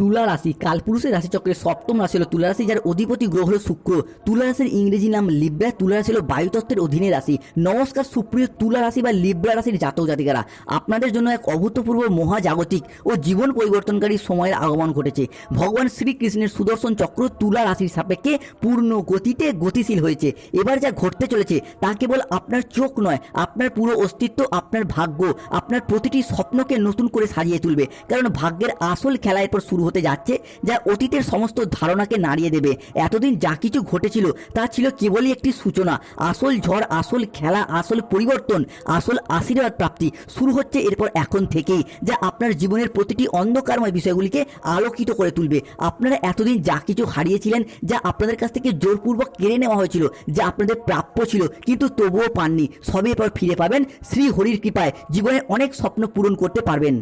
তুলা রাশি, কালপুরুষের রাশিচক্রের সপ্তম রাশি হলো তুলা রাশি, যার অধিপতি গ্রহ হলো শুক্র। তুলা রাশির ইংরেজি নাম লিব্রা। তুলা রাশি হলো বায়ুতত্ত্বের অধীনে রাশি। নমস্কার সুপ্রিয় তুলা রাশি বা লিব্রা রাশির জাতক জাতিকারা। আপনাদের জন্য এক অভূতপূর্ব মহাজাগতিক ও জীবন পরিবর্তনকারী সময়ের আগমন ঘটেছে। ভগবান শ্রীকৃষ্ণের সুদর্শন চক্র তুলা রাশির সাপেক্ষে পূর্ণ গতিতে গতিশীল হয়েছে। এবার যা ঘটতে চলেছে, তা কেবল আপনার চোখ নয়, আপনার পুরো অস্তিত্ব, আপনার ভাগ্য, আপনার প্রতিটি স্বপ্নকে নতুন করে সাজিয়ে তুলবে। কারণ ভাগ্যের আসল খেলা এরপর শুরু হতে যাচ্ছে, যা অতীতের সমস্ত ধারণাকে নাড়িয়ে দেবে। এতদিন যা কিছু ঘটেছিল, তা ছিল কেবলই একটি সূচনা। আসল ঝড়, আসল খেলা, আসল পরিবর্তন, আসল আশীর্বাদ প্রাপ্তি শুরু হচ্ছে এরপর এখন থেকেই, যা আপনার জীবনের প্রতিটি অন্ধকারময় বিষয়গুলিকে আলোকিত করে তুলবে। আপনারা এতদিন যা কিছু হারিয়েছিলেন, যা আপনাদের কাছ থেকে জোরপূর্বক কেড়ে নেওয়া হয়েছিল, যা আপনাদের প্রাপ্য ছিল, কিন্তু তবুও পাননি। সবই এরপর ফিরে পাবেন শ্রী হরির কৃপায়। জীবনে অনেক স্বপ্ন পূরণ করতে পারবেন।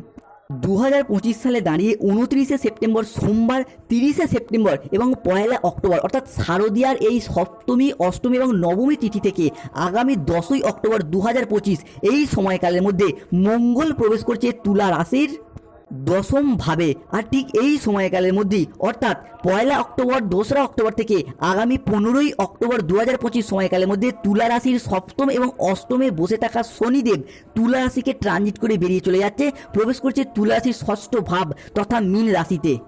দু হাজার পঁচিশ সালে দাঁড়িয়ে উনত্রিশে সেপ্টেম্বর সোমবার, তিরিশে সেপ্টেম্বর এবং পয়লা অক্টোবর, অর্থাৎ শারদীয়ার এই সপ্তমী, অষ্টমী এবং নবমী তিথি থেকে আগামী দশই অক্টোবর দু হাজার পঁচিশ এই সময়কালের মধ্যে মঙ্গল প্রবেশ করছে তুলা রাশির। দশম ভাবে আর ঠিক এই সময়কালের মধ্যেই, অর্থাৎ পয়লা অক্টোবর, দোসরা অক্টোবর থেকে আগামী পনেরোই অক্টোবর দু হাজার পঁচিশ সময়কালের মধ্যে তুলা রাশির সপ্তম এবং অষ্টমে বসে থাকা শনিদেব তুলা রাশিকে ট্রানজিট করে বেরিয়ে চলে যাচ্ছে। প্রবেশ করছে তুলা রাশির ষষ্ঠ ভাব তথা মীন রাশিতে।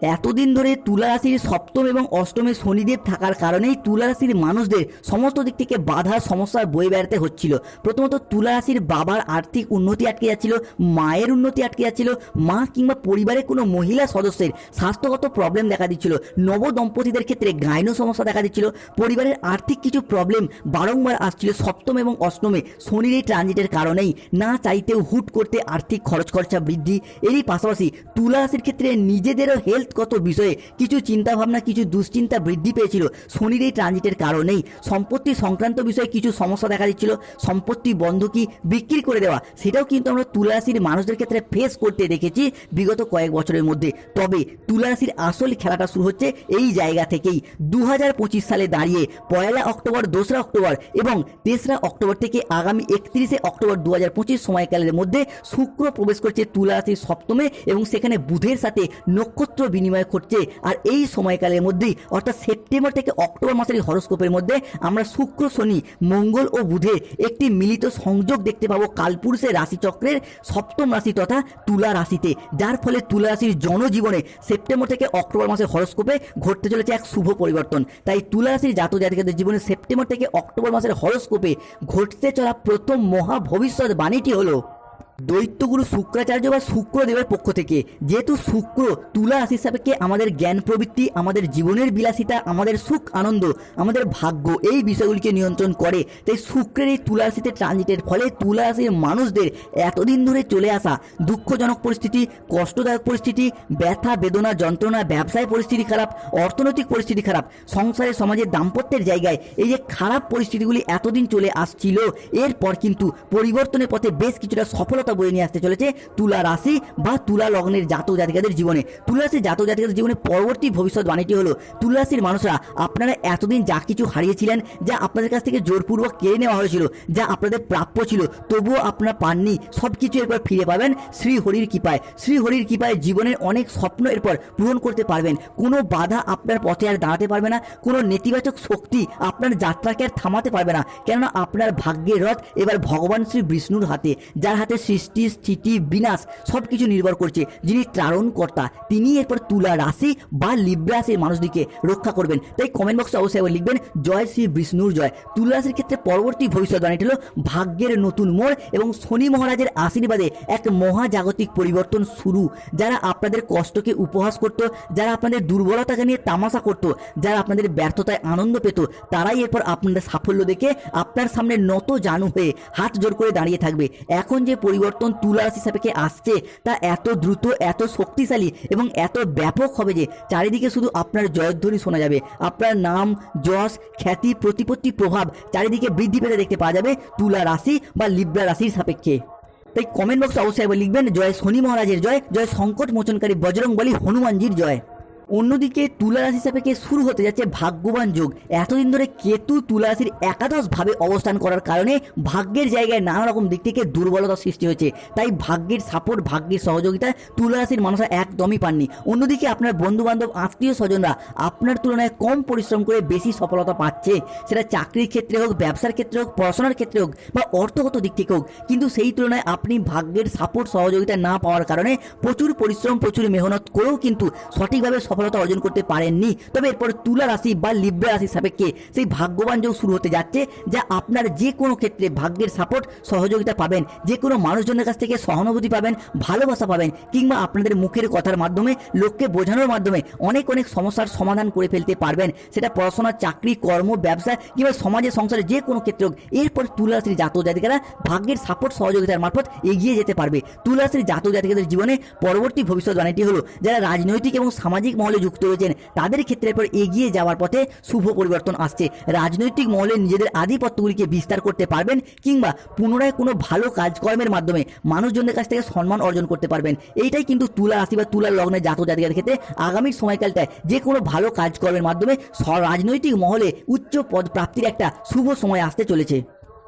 এতদিন ধরে তুলা রাশির সপ্তম এবং অষ্টমে শনিদেব থাকার কারণেই তুলা রাশির মানুষদের সমস্ত দিক থেকে বাধা, সমস্যার বয়ে বেড়াতে হচ্ছিল। প্রথমত তুলা রাশির বাবার আর্থিক উন্নতি আটকে যাচ্ছিল, মায়ের উন্নতি আটকে যাচ্ছিল, মা কিংবা পরিবারের কোনো মহিলা সদস্যের স্বাস্থ্যগত প্রবলেম দেখা দিচ্ছিল নব দম্পতিদের ক্ষেত্রে গাইনো সমস্যা দেখা দিচ্ছিল, পরিবারের আর্থিক কিছু প্রবলেম বারংবার আসছিল সপ্তম এবং অষ্টমে শনির এই ট্রানজিটের কারণেই। না চাইতেও হুট করতে আর্থিক খরচ খরচা বৃদ্ধি। এরই পাশাপাশি তুলা রাশির ক্ষেত্রে নিজেদেরও হেলথগত বিষয়ে কিছু চিন্তাভাবনা, কিছু দুশ্চিন্তা বৃদ্ধি পেয়েছিল শনির এই ট্রানজিটের কারণেই। সম্পত্তি সংক্রান্ত বিষয়ে কিছু সমস্যা দেখা দিচ্ছিল। সম্পত্তি বন্ধকি বিক্রি করে দেওয়া, সেটাও কিন্তু আমরা তুলা রাশির মানুষদের ক্ষেত্রে ফেস করতে দেখেছি বিগত কয়েক বছরের মধ্যে। তবে তুলা রাশির আসল খেলাটা শুরু হচ্ছে এই জায়গা থেকেই। দু হাজার পঁচিশ সালে দাঁড়িয়ে পয়লা অক্টোবর, দোসরা অক্টোবর এবং তেসরা অক্টোবর থেকে আগামী একত্রিশে অক্টোবর দু হাজার পঁচিশ সময়কালের মধ্যে শুক্র প্রবেশ করছে তুলা রাশির সপ্তমে এবং সেখানে বুধের সাথে নক্ষত্র বিনিময় ঘটছে। আর এই সময়কালের মধ্যেই, অর্থাৎ সেপ্টেম্বর থেকে অক্টোবর মাসের হরস্কোপের মধ্যে আমরা শুক্র, শনি, মঙ্গল ও বুধে একটি মিলিত সংযোগ দেখতে পাবো কালপুরুষের রাশিচক্রের সপ্তম রাশি তথা তুলা রাশিতে। যার ফলে তুলা রাশির জনজীবনে সেপ্টেম্বর থেকে অক্টোবর মাসের হরস্কোপে ঘটতে চলেছে এক শুভ পরিবর্তন। তাই তুলা রাশির জাতক জাতিকাদের জীবনে সেপ্টেম্বর থেকে অক্টোবর মাসের হরস্কোপে ঘটতে চলা প্রথম মহা ভবিষ্যৎ বাণীটি হলো দৈত্যগুরু শুক্রাচার্য বা শুক্রদেবের পক্ষ থেকে, যেহেতু শুক্র তুলা রাশির সাপেক্ষে আমাদের জ্ঞান প্রবৃত্তি, আমাদের জীবনের বিলাসিতা, আমাদের সুখ আনন্দ, আমাদের ভাগ্য, এই বিষয়গুলিকে নিয়ন্ত্রণ করে, তাই শুক্রের এই তুলা রাশিতে ট্রানজিটের ফলে তুলা রাশির মানুষদের এতদিন ধরে চলে আসা দুঃখজনক পরিস্থিতি, কষ্টদায়ক পরিস্থিতি, ব্যথা, বেদনা, যন্ত্রণা, ব্যবসায় পরিস্থিতি খারাপ, অর্থনৈতিক পরিস্থিতি খারাপ, সংসারে সমাজের দাম্পত্যের জায়গায় এই যে খারাপ পরিস্থিতিগুলি এতদিন চলে আসছিল, এরপর কিন্তু পরিবর্তনের পথে বেশ কিছুটা সফলতা বয়ে নিয়ে আসতে চলেছে তুলা রাশি বা তুলা লগ্নের জাতক জাতিকাদের জীবনে। তুলা জাতক জাতিকাদের জীবনে পরবর্তী ভবিষ্যৎবাণীটি হলো, তুলা মানুষরা আপনারা এতদিন যা কিছু হারিয়েছিলেন, যা আপনাদের কাছ থেকে জোরপূর্বক কেড়ে নেওয়া হয়েছিল, যা আপনাদের প্রাপ্য ছিল, তবুও আপনারা পাননি সব কিছু এরপর ফিরে পাবেন শ্রী হরির কৃপায়। শ্রী হরির কৃপায় জীবনের অনেক স্বপ্ন এরপর পূরণ করতে পারবেন। কোনো বাধা আপনার পথে আর দাঁড়াতে পারবে না, কোনো নেতিবাচক শক্তি আপনার যাত্রাকে আর থামাতে পারবে না, কেননা আপনার ভাগ্যের রথ এবার ভগবান শ্রী বিষ্ণুর হাতে, যার হাতে সৃষ্টি, স্থিতি, বিনাশ সব কিছু নির্ভর করছে। যিনি ত্রারণকর্তা তিনি এরপর তুলা রাশি বা লিব্রা রাশির মানুষদিকে রক্ষা করবেন। তাই কমেন্ট বক্সে অবশ্যই আবার লিখবেন, জয় শ্রী বিষ্ণুর জয়। তুলা ক্ষেত্রে পরবর্তী ভবিষ্যৎবাণীটি হলো ভাগ্যের নতুন মোড় এবং শনি মহারাজের আশীর্বাদে এক মহাজাগতিক পরিবর্তন শুরু। যারা আপনাদের কষ্টকে উপহাস করত, যারা আপনাদের দুর্বলতাকে নিয়ে তামাশা করত, যারা আপনাদের ব্যর্থতায় আনন্দ পেত, তারাই এরপর আপনাদের সাফল্য দেখে আপনার সামনে নত জানু হয়ে হাত জোর করে দাঁড়িয়ে থাকবে। এখন যে পরিবর্তন তুলা রাশি সাপেক্ষে আসছে, তা এত দ্রুত, এত শক্তিশালী এবং এত ব্যাপক হবে যে চারিদিকে শুধু আপনার জয়ধ্বনি শোনা যাবে। আপনার নাম, যশ, খ্যাতি, প্রতিপত্তি, প্রভাব চারিদিকে বৃদ্ধি পেতে দেখতে পাওয়া যাবে তুলা রাশি বা লিব্রা রাশির সাপেক্ষে। তাই কমেন্ট বক্সে অবশ্যই লিখবেন, জয় শনি মহারাজের জয় জয় সংকট মোচনকারী বজরং বলি হনুমানজির জয়। অন্যদিকে তুলা রাশি সাপেক্ষে শুরু হতে যাচ্ছে ভাগ্যবান যোগ। এতদিন ধরে কেতু তুলা রাশির একাদশ ভাবে অবস্থান করার কারণে ভাগ্যের জায়গায় নানা রকম দিক থেকে দুর্বলতা সৃষ্টি হয়েছে। তাই ভাগ্যের সাপোর্ট ভাগ্যের সহযোগিতা তুলা রাশির মানুষরা একদমই পাননি। অন্যদিকে আপনার বন্ধু বান্ধব আত্মীয় স্বজনরা আপনার তুলনায় কম পরিশ্রম করে বেশি সফলতা পাচ্ছে। সেটা চাকরির ক্ষেত্রে হোক, ব্যবসার ক্ষেত্রে হোক, পড়াশোনার ক্ষেত্রে হোক বা অর্থগত দিক থেকে হোক, কিন্তু সেই তুলনায় আপনি ভাগ্যের সাপোর্ট সহযোগিতা না পাওয়ার কারণে প্রচুর পরিশ্রম, প্রচুর মেহনত করেও কিন্তু সঠিকভাবে সফলতা অর্জন করতে পারেননি। তবে এরপর তুলা রাশি বা লিব্রা রাশির সাপেক্ষে সেই ভাগ্যবান যোগ শুরু হতে যাচ্ছে, যা আপনার যে কোনো ক্ষেত্রে ভাগ্যের সাপোর্ট সহযোগিতা পাবেন। যে কোনো মানুষজনের কাছ থেকে সহানুভূতি পাবেন, ভালোবাসা পাবেন, কিংবা আপনাদের মুখের কথার মাধ্যমে, লোককে বোঝানোর মাধ্যমে অনেক অনেক সমস্যার সমাধান করে ফেলতে পারবেন। সেটা পড়াশোনা, চাকরি, কর্ম, ব্যবসা, কিংবা সমাজে সংসারে যে কোনো ক্ষেত্রে হোক, এরপর তুলা রাশির জাতক জাতিকারা ভাগ্যের সাপোর্ট সহযোগিতার মারফত এগিয়ে যেতে পারবে। তুলা রাশির জাতক জাতিকাদের জীবনে পরবর্তী ভবিষ্যৎ ভবিষ্যৎবাণীটি হলো, যারা রাজনৈতিক এবং সামাজিক মহলে যুক্ত রয়েছেন তাদের ক্ষেত্রে এরপর এগিয়ে যাওয়ার পথে শুভ পরিবর্তন আসছে। রাজনৈতিক মহলে নিজেদের আধিপত্যগুলিকে বিস্তার করতে পারবেন কিংবা পুনরায় কোনো ভালো কাজকর্মের মাধ্যমে মানুষজনের কাছ থেকে সম্মান অর্জন করতে পারবেন। এইটাই কিন্তু তুলা রাশি বা তুলার লগ্নের জাতক জাতিকাদের ক্ষেত্রে আগামীর সময়কালটায় যে কোনো ভালো কাজকর্মের মাধ্যমে রাজনৈতিক মহলে উচ্চ পদ প্রাপ্তির একটা শুভ সময় আসতে চলেছে।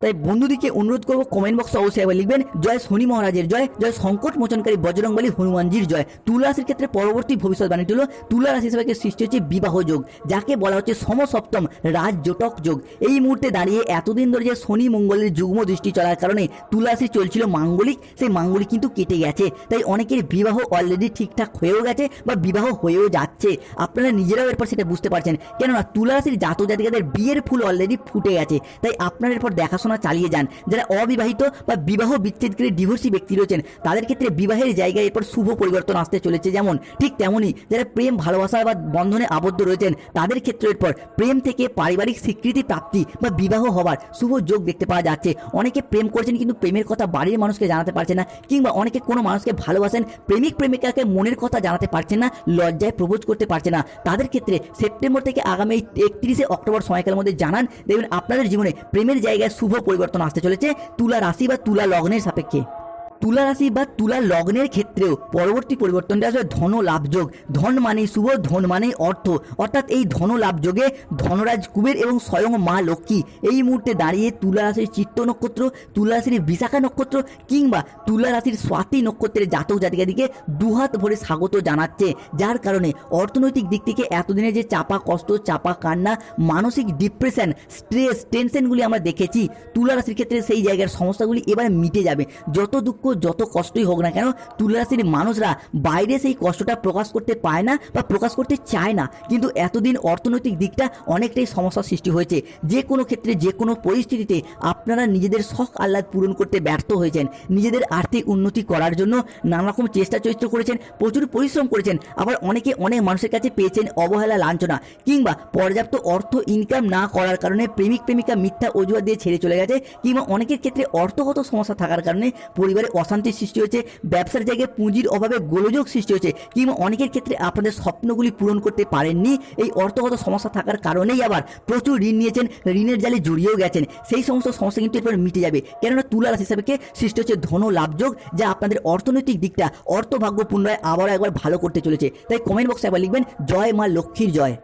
তাই বন্ধুদিকে অনুরোধ করব কমেন্ট বক্সে অবশ্যই একবার লিখবেন, জয় শনি মহারাজের জয় জয় সংকট মোচনকারী বজরংবলী হনুমানজির জয়। তুলা রাশির ক্ষেত্রে পরবর্তী ভবিষ্যৎবাণীটি হলো, তুলা রাশি হিসেবে সৃষ্টি হচ্ছে বিবাহ যোগ, যাকে বলা হচ্ছে সমসপ্তম রাজ জটক যোগ। এই মুহূর্তে দাঁড়িয়ে এতদিন ধরে যে শনি মঙ্গলের যুগ্ম দৃষ্টি চলার কারণে তুলা রাশি চলছিল মাঙ্গলিক, সেই মাঙ্গলিক কিন্তু কেটে গেছে। তাই অনেকের বিবাহ অলরেডি ঠিকঠাক হয়েও গেছে বা বিবাহ হয়েও যাচ্ছে। আপনারা নিজেরাও এরপর সেটা বুঝতে পারছেন। কেননা তুলা রাশির জাতক জাতিকাদের বিয়ের ফুল অলরেডি ফুটে গেছে। তাই আপনার এরপর দেখাশোনা চালিয়ে যান। যারা অবিবাহিত বা বিবাহ বিচ্ছেদ করে ডিভোর্সি ব্যক্তি রয়েছেন, তাদের ক্ষেত্রে বিবাহের জায়গায় এরপর শুভ পরিবর্তন আসতে চলেছে যেমন, ঠিক তেমনই যারা প্রেম, ভালোবাসা বা বন্ধনে আবদ্ধ রয়েছেন, তাদের ক্ষেত্রে এরপর প্রেম থেকে পারিবারিক স্বীকৃতি প্রাপ্তি বা বিবাহ হওয়ার শুভ যোগ দেখতে পাওয়া যাচ্ছে। অনেকে প্রেম করছেন কিন্তু প্রেমের কথা বাড়ির মানুষকে জানাতে পারছে না, কিংবা অনেকে কোনো মানুষকে ভালোবাসেন, প্রেমিক, প্রেমিকাকে মনের কথা জানাতে পারছে না, লজ্জায় প্রবোজ করতে পারছে না। তাদের ক্ষেত্রে সেপ্টেম্বর থেকে আগামী একত্রিশে অক্টোবর সময়কালের মধ্যে জানান দেখবেন আপনাদের জীবনে প্রেমের জায়গায় শুভ পরিবর্তন আসতে চলেছে তুলা রাশি বা তুলা লগ্নের সাপেক্ষে। তুলা রাশি বা তুলা লগ্নের ক্ষেত্রেও পরবর্তী পরিবর্তনটা আসবে ধন লাভযোগ ধন মানেই শুভ, ধন মানেই অর্থ। অর্থাৎ এই ধন লাভযোগে ধনরাজ কুবের এবং স্বয়ং মা লক্ষ্মী এই মুহূর্তে দাঁড়িয়ে তুলা রাশির চিত্ত নক্ষত্র তুলা রাশির বিশাখা নক্ষত্র কিংবা তুলা রাশির স্বাতি নক্ষত্রের জাতক জাতিকাদিকে দুহাত ভরে স্বাগত জানাচ্ছে। যার কারণে অর্থনৈতিক দিক থেকে এতদিনে যে চাপা কষ্ট, চাপা কান্না, মানসিক ডিপ্রেশন, স্ট্রেস, টেনশনগুলি আমরা দেখেছি তুলা রাশির ক্ষেত্রে সেই জায়গার সমস্যাগুলি এবার মিটে যাবে। যত দুঃখ যত কষ্টই হোক না কেন তুলা রাশির মানুষরা বাইরে সেই কষ্টটা প্রকাশ করতে পায় না বা প্রকাশ করতে চায় না। কিন্তু এতদিন অর্থনৈতিক দিকটা অনেকটাই সমস্যার সৃষ্টি হয়েছে। যে কোনো ক্ষেত্রে, যে কোনো পরিস্থিতিতে আপনারা নিজেদের শখ আহ্লাদ পূরণ করতে ব্যর্থ হয়েছেন। নিজেদের আর্থিক উন্নতি করার জন্য নানা রকম চেষ্টা চরিত্র করেছেন, প্রচুর পরিশ্রম করেছেন। আবার অনেকে অনেক মানুষের কাছে পেয়েছেন অবহেলা, লাঞ্ছনা কিংবা পর্যাপ্ত অর্থ ইনকাম না করার কারণে প্রেমিক প্রেমিকা মিথ্যা অজুহাত দিয়ে ছেড়ে চলে গেছে কিংবা অনেকের ক্ষেত্রে অর্থগত সমস্যা থাকার কারণে পরিবারে অশান্তির সৃষ্টি হয়েছে, ব্যবসার জায়গায় পুঁজির অভাবে গোলযোগ সৃষ্টি হয়েছে। কিংবা অনেকের ক্ষেত্রে আপনাদের স্বপ্নগুলি পূরণ করতে পারেননি, এই অর্থগত সমস্যা থাকার কারণেই আবার প্রচুর ঋণ নিয়েছেন, ঋণের জালে জড়িয়েও গেছেন। সেই সমস্ত সমস্যা কিন্তু এরপর মিটে যাবে। কেননা তুলা রাশি হিসাবে সৃষ্টি হচ্ছে ধন লাভযোগ যা আপনাদের অর্থনৈতিক দিকটা অর্থভাগ্য পুনরায় আবারও একবার ভালো করতে চলেছে। তাই কমেন্ট বক্সে একবার লিখবেন, জয় মা লক্ষ্মীর জয়।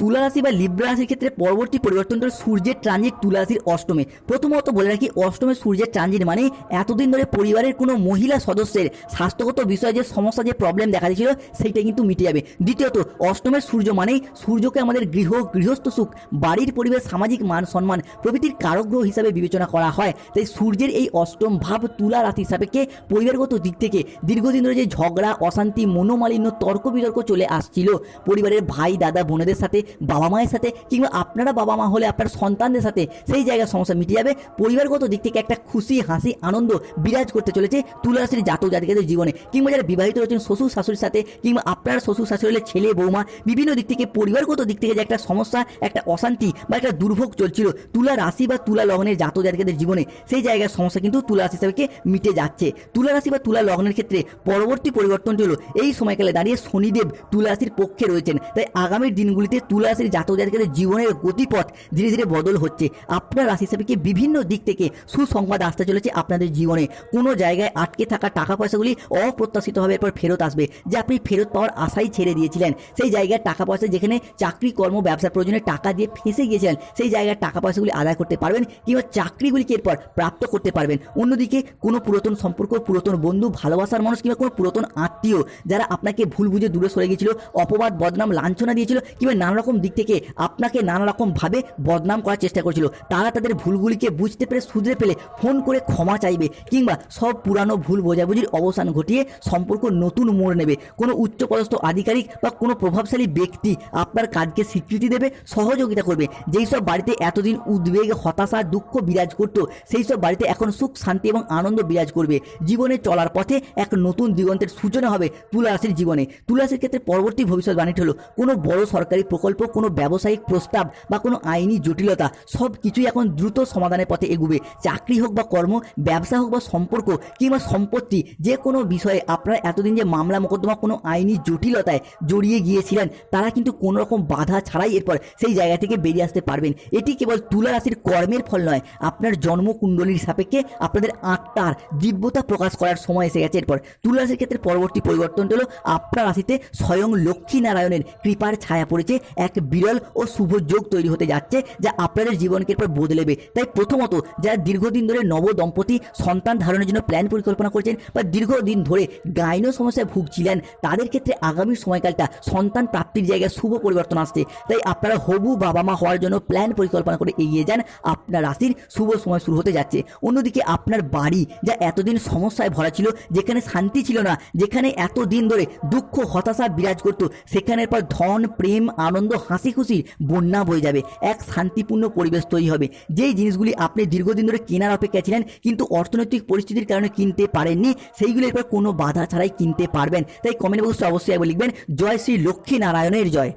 তুলা রাশি বা লিব্রা রাশির ক্ষেত্রে পরবর্তী পরিবর্তনটা সূর্যের ট্রানজিট তুলা রাশির অষ্টমে। প্রথমত বলে রাখি, অষ্টমে সূর্যের ট্রানজিট মানে এতদিন ধরে পরিবারের কোনো মহিলা সদস্যের স্বাস্থ্যগত বিষয়ে যে সমস্যা, যে প্রবলেম দেখা দিয়েছিল, সেইটা কিন্তু মিটে যাবে। দ্বিতীয়ত অষ্টমের সূর্য মানেই সূর্যকে আমাদের গৃহ, গৃহস্থ সুখ, বাড়ির পরিবেশ, সামাজিক মান সম্মান প্রভৃতির কারগ্রহ হিসাবে বিবেচনা করা হয়। তাই সূর্যের এই অষ্টম ভাব তুলা রাশি সাপেক্ষে পরিবারগত দিক থেকে দীর্ঘদিন ধরে যে ঝগড়া, অশান্তি, মনোমালিন্য, তর্ক বিতর্ক চলে আসছিল, পরিবারের ভাই, দাদা, বোনেদের সাথে বাবা মায়ের সাথে কিংবা আপনারা বাবা মা হলে আপনার সন্তানদের সাথে সেই জায়গার সমস্যা মিটে যাবে। পরিবারগত দিক থেকে একটা খুশি, হাসি, আনন্দ বিরাজ করতে চলেছে তুলা রাশির জাতক জাতিকাদের জীবনে। কিংবা যারা বিবাহিত রয়েছেন শ্বশুর শাশুড়ির সাথে কিংবা আপনার শ্বশুর শাশুড়ি হলে ছেলে, বৌমা, বিভিন্ন দিক থেকে পরিবারগত দিক থেকে যে একটা সমস্যা, একটা অশান্তি বা একটা দুর্ভোগ চলছিল তুলা রাশি বা তুলা লগ্নের জাতক জাতিকাদের জীবনে, সেই জায়গার সমস্যা কিন্তু তুলা রাশি হিসাবে মিটে যাচ্ছে। তুলা রাশি বা তুলা লগ্নের ক্ষেত্রে পরবর্তী পরিবর্তনটি হলো, এই সময়কালে দাঁড়িয়ে শনিদেব তুলা রাশির পক্ষে রয়েছেন। তাই আগামী দিনগুলিতে তুলা তুলা রাশির জাতক জীবনের গতিপথ ধীরে ধীরে বদল হচ্ছে। আপনার রাশি সাপেক্ষে বিভিন্ন দিক থেকে সুসংবাদ আসতে চলেছে আপনাদের জীবনে? কোনো জায়গায় আটকে থাকা টাকা পয়সাগুলি অপ্রত্যাশিতভাবে এরপর ফেরত আসবে, যে আপনি ফেরত পাওয়ার আশাই ছেড়ে দিয়েছিলেন। সেই জায়গায় টাকা পয়সা যেখানে চাকরি, কর্ম ব্যবসার প্রয়োজনে টাকা দিয়ে ফেঁসে গিয়েছিলেন, সেই জায়গায় টাকা পয়সাগুলি আদায় করতে পারবেন কিংবা চাকরিগুলিকে এরপর প্রাপ্ত করতে পারবেন। অন্যদিকে কোনো পুরাতন সম্পর্ক, পুরাতন বন্ধু, ভালোবাসার মানুষ কিংবা কোনো পুরাতন আত্মীয়, যারা আপনাকে ভুল বুঝে দূরে সরে গিয়েছিল, অপবাদ, বদনাম, লাঞ্ছনা দিয়েছিল কিংবা নানা রকম দিক থেকে আপনাকে নানা রকম ভাবে বদনাম করার চেষ্টা করেছিল। তারা তাদের ভুলগুলিকে বুঝতে পেরে শুধরে পেলে ফোন করে ক্ষমা চাইবে কিংবা সব পুরানো ভুল বোঝাবুঝির অবসান ঘটিয়ে সম্পর্ক নতুন মোড় নেবে। কোনো উচ্চপদস্থ আধিকারিক বা কোনো প্রভাবশালী ব্যক্তি আপনার কাজকে স্বীকৃতি দেবে, সহযোগিতা করবে। যেই সব বাড়িতে এতদিন উদ্বেগ, হতাশা, দুঃখ বিরাজ করত, সেই সব বাড়িতে এখন সুখ, শান্তি এবং আনন্দ বিরাজ করবে। জীবনে চলার পথে এক নতুন দিগন্তের সূচনা হবে তুলা রাশির জীবনে। তুলা রাশির ক্ষেত্রে পরবর্তী ভবিষ্যৎবাণীটি হলো কোনো বড় সরকারি প্রকল্প কোনো ব্যবসায়িক প্রস্তাব বা কোনো আইনি জটিলতা, সব কিছুই এখন দ্রুত সমাধানের পথে এগুবে। চাকরি হোক বা কর্ম, ব্যবসা হোক বা সম্পর্ক কিংবা সম্পত্তি, যে কোনো বিষয়ে আপনারা এতদিন যে মামলা মোকদ্দমা কোনো আইনি জটিলতায় জড়িয়ে গিয়েছিলেন, তারা কিন্তু কোনো রকম বাধা ছাড়াই এরপর সেই জায়গা থেকে বেরিয়ে আসতে পারবেন। এটি কেবল তুলা রাশির কর্মের ফল নয়, আপনার জন্মকুণ্ডলীর সাপেক্ষে আপনাদের আত্মার দিব্যতা প্রকাশ করার সময় এসে গেছে এরপর। তুলা রাশির ক্ষেত্রে পরবর্তী পরিবর্তনটি হলো, আপনার রাশিতে স্বয়ং লক্ষ্মী নারায়ণের কৃপার ছায়া পড়েছে এক বিরল ও শুভ যোগ তৈরি হতে যাচ্ছে, যা আপনাদের জীবনকে এরপর বদলেবে তাই প্রথমত, যারা দীর্ঘদিন ধরে নব দম্পতি সন্তান ধারণের জন্য প্ল্যান পরিকল্পনা করছেন বা দীর্ঘদিন ধরে গাইনো সমস্যায় ভুগছিলেন, তাদের ক্ষেত্রে আগামী সময়কালটা সন্তান প্রাপ্তির জায়গায় শুভ পরিবর্তন আসছে। তাই আপনারা হবু বাবা মা হওয়ার জন্য প্ল্যান পরিকল্পনা করে এগিয়ে যান। আপনার রাশির শুভ সময় শুরু হতে যাচ্ছে। অন্যদিকে আপনার বাড়ি, যা এতদিন সমস্যায় ভরা ছিল, যেখানে শান্তি ছিল না, যেখানে এতদিন ধরে দুঃখ, হতাশা বিরাজ করতো, সেখানের পর ধন, প্রেম, আনন্দ হাসি খুশির বন্যা বয়ে যাবে। এক শান্তিপূর্ণ পরিবেশ তৈরি হবে। যেই জিনিসগুলি আপনি দীর্ঘদিন ধরে কেনার অপেক্ষা ছিলেন, কিন্তু অর্থনৈতিক পরিস্থিতির কারণে কিনতে পারেননি, সেইগুলি এরপর কোনো বাধা ছাড়াই কিনতে পারবেন। তাই কমেন্ট বক্সে অবশ্যই লিখবেন, জয় শ্রী লক্ষ্মী নারায়ণের জয়।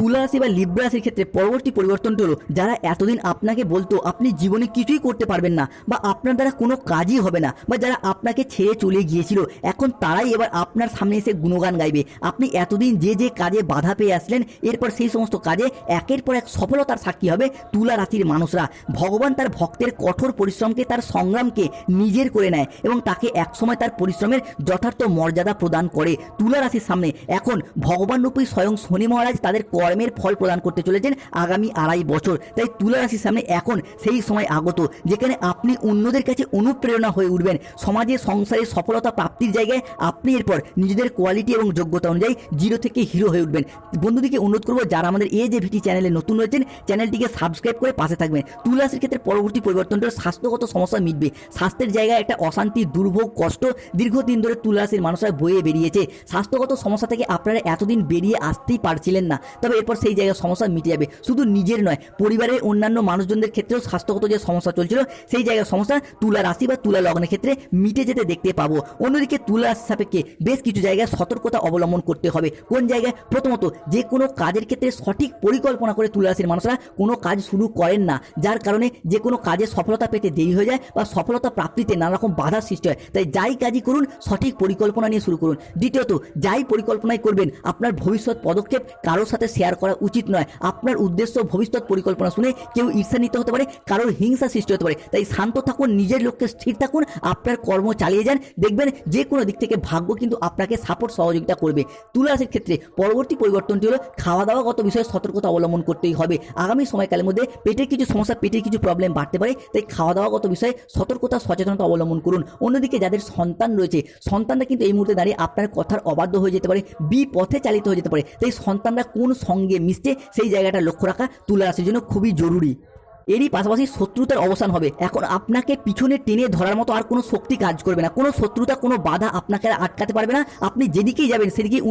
তুলা রাশি বা লিব্রা রাশির ক্ষেত্রে পরবর্তী পরিবর্তনটি হলো যারা এতদিন আপনাকে বলতো আপনি জীবনে কিছুই করতে পারবেন না বা আপনার দ্বারা কোনো কাজই হবে না বা যারা আপনাকে ছেড়ে চলে গিয়েছিল, এখন তারাই এবার আপনার সামনে এসে গুণগান গাইবে। আপনি এতদিন যে যে কাজে বাধা পেয়ে আসলেন, এরপর সেই সমস্ত কাজে একের পর এক সফলতার সাক্ষী হবে তুলা রাশির মানুষরা। ভগবান তার ভক্তের কঠোর পরিশ্রমকে, তার সংগ্রামকে নিজের করে নেয় এবং তাকে একসময় তার পরিশ্রমের যথার্থ মর্যাদা প্রদান করে। তুলা রাশির সামনে এখন ভগবান রূপী স্বয়ং শনি মহারাজ তাদের কর্মের ফল প্রদান করতে চলেছেন আগামী আড়াই বছর। তাই তুলা রাশির সামনে এখন সেই সময় আগত, যেখানে আপনি অন্যদের কাছে অনুপ্রেরণা হয়ে উঠবেন। সমাজে সংসারে সফলতা প্রাপ্তির জায়গায় আপনি এরপর নিজেদের কোয়ালিটি এবং যোগ্যতা অনুযায়ী জিরো থেকে হিরো হয়ে উঠবেন। বন্ধুদিকে অনুরোধ করব, যারা আমাদের এ যে ভিটি চ্যানেলে নতুন রয়েছেন, চ্যানেলটিকে সাবস্ক্রাইব করে পাশে থাকবেন। তুলা রাশির ক্ষেত্রে পরবর্তী পরিবর্তনটা স্বাস্থ্যগত সমস্যা মিটবে। স্বাস্থ্যের জায়গায় একটা অশান্তি, দুর্ভোগ, কষ্ট দীর্ঘদিন ধরে তুলা রাশির মানুষরা বয়ে বেরিয়েছে। স্বাস্থ্যগত সমস্যা থেকে আপনারা এতদিন বেরিয়ে আসতেই পারছিলেন না। এরপর সেই জায়গায় সমস্যা মিটে যাবে। শুধু নিজের নয়, পরিবারের অন্যান্য মানুষজনদের ক্ষেত্রেও স্বাস্থ্যগত যে সমস্যা চলছিল, সেই জায়গায় সমস্যা তুলা রাশি বা তুলা লগ্নের ক্ষেত্রে মিটে যেতে দেখতে পাবো। অন্যদিকে তুলা রাশি সাপেক্ষে বেশ কিছু জায়গায় সতর্কতা অবলম্বন করতে হবে। কোন জায়গায়? প্রথমত, যে কোনো কাজের ক্ষেত্রে সঠিক পরিকল্পনা করে তুলা রাশির মানুষরা কোনো কাজ শুরু করেন না, যার কারণে যে কোনো কাজে সফলতা পেতে দেরি হয়ে যায় বা সফলতা প্রাপ্তিতে নানা রকম বাধার সৃষ্টি হয়। তাই যাই কাজই করুন, সঠিক পরিকল্পনা নিয়ে শুরু করুন। দ্বিতীয়ত, যাই পরিকল্পনাই করবেন, আপনার ভবিষ্যৎ পদক্ষেপ কারোর সাথে শেয়ার করা উচিত নয়। আপনার উদ্দেশ্য ভবিষ্যৎ পরিকল্পনা শুনে কেউ ঈর্ষান্বিত হতে পারে, কারোর হিংসা সৃষ্টি হতে পারে। তাই শান্ত থাকুন, নিজের লক্ষ্যে স্থির থাকুন, আপনার কর্ম চালিয়ে যান। দেখবেন যে কোনো দিক থেকে ভাগ্য কিন্তু আপনাকে সাপোর্ট সহযোগিতা করবে। তুলা ক্ষেত্রে পরবর্তী পরিবর্তনটি হলো খাওয়া দাওয়াগত বিষয়ে সতর্কতা অবলম্বন করতেই হবে। আগামী সময়কালের মধ্যে পেটের কিছু সমস্যা, পেটের কিছু প্রবলেম বাড়তে পারে। তাই খাওয়া দাওয়াগত বিষয়ে সতর্কতা, সচেতনতা অবলম্বন করুন। অন্যদিকে যাদের সন্তান রয়েছে, সন্তানরা কিন্তু এই মুহূর্তে দাঁড়িয়ে আপনার কথার অবাধ্য হয়ে যেতে পারে, বিপথে চালিত হয়ে যেতে পারে। তাই সন্তানরা কোন সঙ্গে মিশছে সেই জায়গাটা লক্ষ্য রাখা তুলে আসার জন্য খুবই জরুরি। এরই পাশাপাশি শত্রুতার অবসান হবে। এখন আপনাকে পিছনে টেনে ধরার মতো আর কোনো শক্তি কাজ করবে না। কোনো শত্রুতা, কোনো বাধা আপনাকে আটকাতে পারবে না। আপনি যেদিকেই যাবেন, সেদিকেই